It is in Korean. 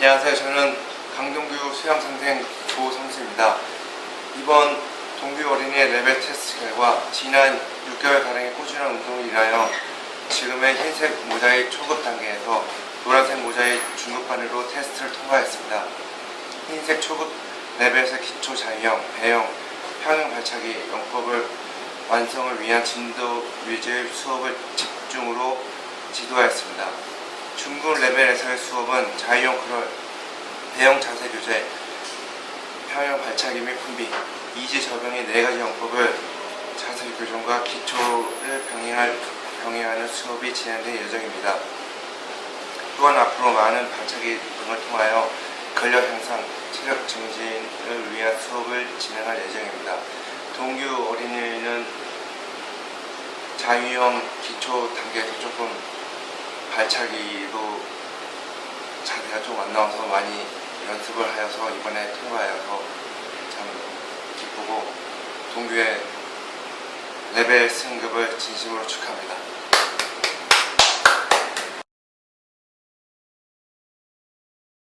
안녕하세요. 저는 강동구 수영상생 조성수입니다. 이번 동규 어린이의 레벨 테스트 결과 지난 6개월가량의 꾸준한 운동을 인하여 지금의 흰색 모자의 초급 단계에서 노란색 모자의 중급반으로 테스트를 통과했습니다. 흰색 초급 레벨에서 기초 자유형, 배영, 평형 발차기 영법을 완성을 위한 진도 위주의 수업을 집중으로 지도하였습니다. 중급 레벨에서의 수업은 자유형 크롤, 대형 자세 교재, 평형 발차기 및 분비, 이지 접영의 네 가지 영법을 자세 교정과 기초를 병행할, 병행하는 수업이 진행될 예정입니다. 또한 앞으로 많은 발차기 등을 통하여 근력 향상, 체력 증진을 위한 수업을 진행할 예정입니다. 동규 어린이는 자유형 기초 단계에서 조금 발차기도 자세가 좀 안 나와서 많이 연습을 하여서 이번에 통과하여서 참 기쁘고 동규의 레벨 승급을 진심으로 축하합니다.